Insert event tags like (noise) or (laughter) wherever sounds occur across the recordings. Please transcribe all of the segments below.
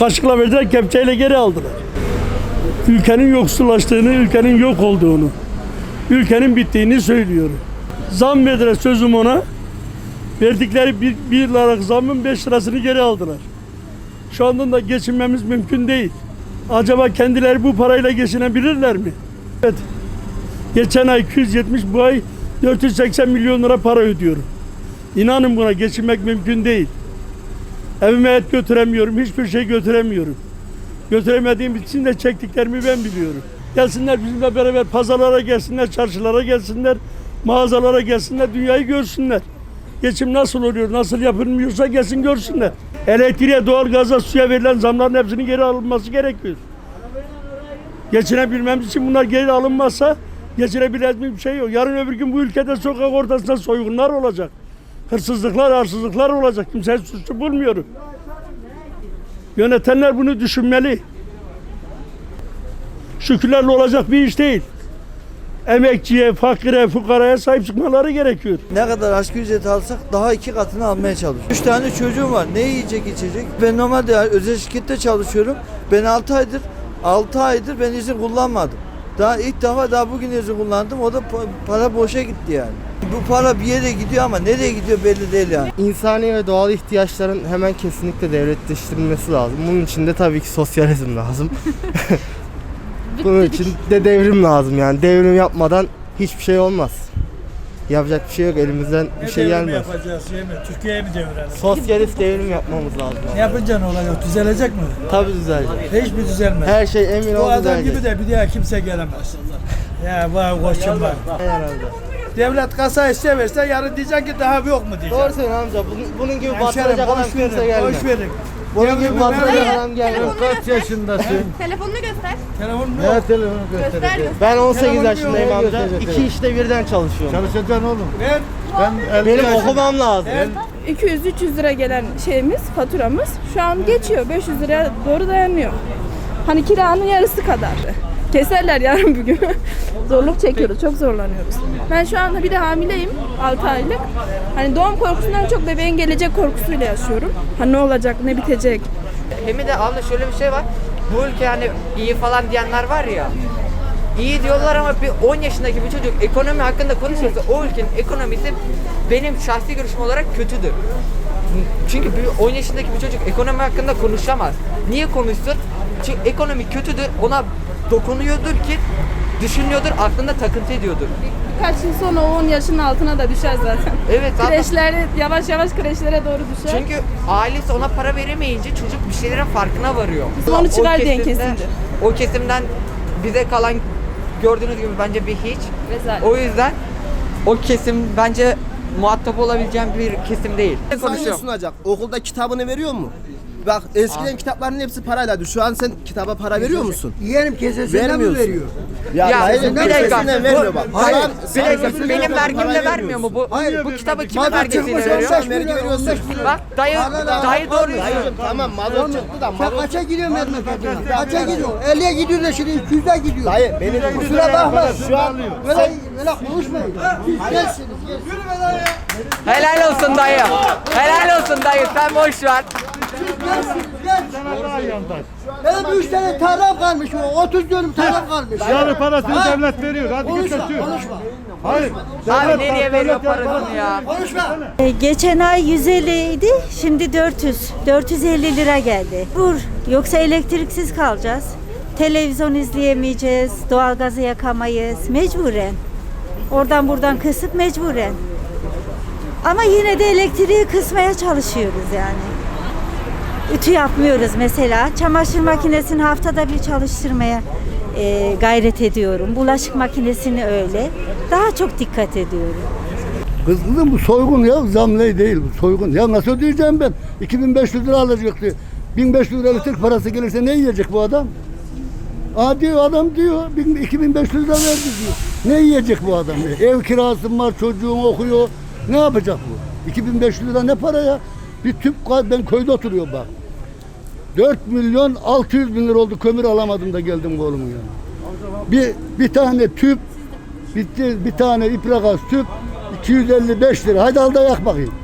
Kaşıkla verdiler, kepçeyle geri aldılar. Ülkenin yoksullaştığını, ülkenin yok olduğunu, ülkenin bittiğini söylüyorum. Zam verdiler sözüm ona. Verdikleri bir, bir liralık zamın beş lirasını geri aldılar. Şu anda da geçinmemiz mümkün değil. Acaba kendileri bu parayla geçinebilirler mi? Evet. Geçen ay 270, bu ay 480 milyon lira para ödüyorum. İnanın buna geçinmek mümkün değil. Evime et götüremiyorum, hiçbir şey götüremiyorum. Götüremediğim için de çektiklerimi ben biliyorum. Gelsinler bizimle beraber pazarlara gelsinler, çarşılara gelsinler, mağazalara gelsinler, dünyayı görsünler. Geçim nasıl oluyor, nasıl yapılmıyorsa gelsin görsünler. Elektriğe, doğalgaza, suya verilen zamların hepsinin geri alınması gerekiyor. Geçinebilmemiz için bunlar geri alınmazsa geçinebileceğimiz bir şey yok. Yarın öbür gün bu ülkede sokak ortasında soygunlar olacak. Hırsızlıklar, arsızlıklar olacak. Kimseyi suçlu bulmuyorum. Yönetenler bunu düşünmeli. Şükürlerle olacak bir iş değil. Emekçiye, fakire, fukaraya sahip çıkmaları gerekiyor. Ne kadar asgari ücret alsak daha iki katını almaya çalışıyorum. Üç tane çocuğum var. Ne yiyecek içecek? Ben normalde özel şirkette çalışıyorum. Ben 6 aydır 6 aydır ben izin kullanmadım. Daha ilk defa daha bugün izin kullandım. O da pa- para boşa gitti yani. Bu para bir yere gidiyor ama nereye gidiyor belli değil yani. İnsani ve doğal ihtiyaçların hemen kesinlikle devletleştirilmesi lazım. Bunun için de tabii ki sosyalizm lazım. (laughs) Bunun için de devrim lazım yani. Devrim yapmadan hiçbir şey olmaz. Yapacak bir şey yok elimizden bir şey gelmez. yapacağız? Şey mi? Türkiye'ye mi devirelim? Sosyalist devrim yapmamız lazım. Ne yapacaksın olacak? Düzelecek mi? Tabii düzelecek. Hiç mi düzelmez? Her şey emin Bu ol adam düzelecek. gibi de bir daha kimse gelemez. Ya vay koçum var. Herhalde. Devlet kasa isteğe verse yarın diyeceksin ki daha yok mu diyeceksin. Doğru söylüyorsun amca. Bunun, bunun gibi Hemşerim batıracak adam boş kimse verin, gelmez. boş verin. Bunun gibi ver- adam gelmez. Kaç yaşındasın? Telefonunu göster. Telefon mu yok? telefonu Göster göster. Ben 18 Telefonu yaşındayım yok, amca. götürecek, İki işte birden çalışıyorum. Çalışacaksın oğlum. Ver. Ben 50 Benim yaşındayım. okumam lazım. 200-300 lira gelen şeyimiz, faturamız şu an geçiyor. 500 liraya doğru dayanıyor. Hani kiranın yarısı kadar. Keserler yarın bugün. (laughs) Zorluk çekiyoruz, çok zorlanıyoruz. Ben şu anda bir de hamileyim, 6 aylık. Hani doğum korkusundan çok bebeğin gelecek korkusuyla yaşıyorum. Hani ne olacak, ne bitecek. Hem de abla şöyle bir şey var. Bu ülke hani iyi falan diyenler var ya. İyi diyorlar ama bir 10 yaşındaki bir çocuk ekonomi hakkında konuşuyorsa o ülkenin ekonomisi benim şahsi görüşüm olarak kötüdür. Çünkü bir 10 yaşındaki bir çocuk ekonomi hakkında konuşamaz. Niye konuşsun? Çünkü ekonomi kötüdür. Ona dokunuyordur ki düşünüyordur, aklında takıntı ediyordur. Birkaç yıl sonra o 10 yaşın altına da düşer zaten. Evet zaten. Kreşlerde yavaş yavaş kreşlere doğru düşer. Çünkü ailesi ona para veremeyince çocuk bir şeylerin farkına varıyor. Biz onu çıkar diyen. O kesimden bize kalan gördüğünüz gibi bence bir hiç. Rezalet. O yüzden o kesim bence muhatap olabileceğim bir kesim değil. Konuşuyorum. sunacak? Okulda kitabını veriyor mu? Bak eskiden kitapların hepsi paraylaydı. Şu an sen kitaba para veriyor musun? Yeğenim kesesinden Vermiyorsun. veriyor? Ya, Ya, hayır, bir dakika. kesesinden vermiyor bak. Hayır, bir sen dakika. vermiyorsun, Benim vergimle vermiyor mu bu? Bu kitabı kimin Mazot vergisiyle çıkmış, veriyor? sen vergi veriyorsun. Bak dayı, dayı doğru Dayıcım söylüyor. tamam mazot çıktı da mazot Kaça gidiyor memleketine? Kaça gidiyor? 50'ye gidiyor da şimdi 200'e gidiyor. Dayı benim Kusura bakma. şu an Böyle, böyle konuşmayın. Siz gelsiniz. Helal olsun dayı. Helal olsun dayı. Sen boş ver. Benim 3 tane tarlam kalmış. o 30 dönüm tarlam kalmış. Yarı parasını Ha? devlet veriyor. Hadi git Konuşma, götür. konuşma. Hayır. Abi nereye veriyor parasını ya? Konuşma. E, Geçen ay 150 idi, şimdi 400. 450 lira geldi. Vur, yoksa elektriksiz kalacağız. Televizyon izleyemeyeceğiz, doğalgazı yakamayız, mecburen. Oradan buradan kısıp mecburen. Ama yine de elektriği kısmaya çalışıyoruz yani. Ütü yapmıyoruz mesela. Çamaşır makinesini haftada bir çalıştırmaya e, gayret ediyorum. Bulaşık makinesini öyle. Daha çok dikkat ediyorum. Kız kızım bu soygun ya zamlı değil bu soygun. Ya nasıl ödeyeceğim ben? 2500 lira alacaktı. 1500 lira elektrik parası gelirse ne yiyecek bu adam? Aa diyor adam diyor bin- 2500 lira verdi diyor. Ne yiyecek bu adam? Ev kirası var çocuğum okuyor. Ne yapacak bu? 2500 lira ne para ya? Bir tüp ka- ben köyde oturuyorum bak. 4 milyon 600 bin lira oldu kömür alamadım da geldim oğlumun yanına. Bir, bir tane tüp bir, bir tane ipre gaz tüp 255 lira. Hadi al da yak bakayım.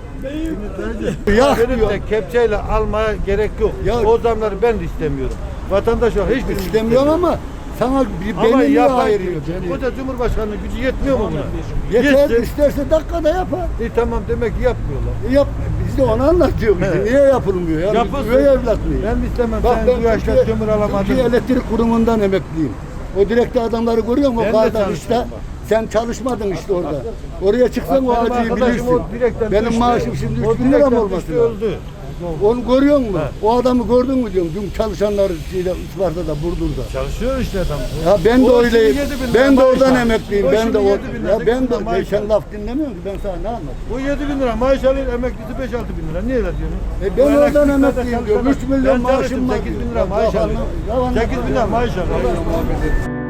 Ya Gelip de kepçeyle almaya gerek yok. o zamları ben de istemiyorum. Vatandaş olarak hiçbir istemiyorum ama sana bir beni niye ayırıyor? Bu da Cumhurbaşkanı'nın gücü yetmiyor mu buna? Yeter, isterse dakikada yapar. E tamam demek ki yapmıyorlar. Yap, biz de onu anlatıyoruz işte. Niye yapılmıyor? Yani Yapılsın. Üvey evlat mıyım? Ben istemem. Bak ben bu yaşta Türkiye, kömür alamadın. Türkiye Elektrik Kurumu'ndan emekliyim. O direkte adamları görüyor musun? O kadar işte. Sen çalışmadın işte orada. Oraya çıksan o acıyı bilirsin. Benim maaşım şimdi 3 bin lira mı olması lazım? Onu görüyor musun? O adamı gördün mü diyorum. Dün çalışanlar şeyde Isparta'da, Burdur'da. Çalışıyor işte adam. Ya ben de bin Ben de oradan emekliyim. alıyor. Ben de o ya ben de sen alıyor. laf dinlemiyorsun ki ben sana ne anlatayım? Bu 7 bin lira maaş alıyor, emeklisi 5-6 bin lira. Niye öyle diyorsun? E ben oradan emekliyim diyor. çalışan- 3 milyon maaşım var. 8 bin lira maaş yalan 8 bin lira maaş alıyorum.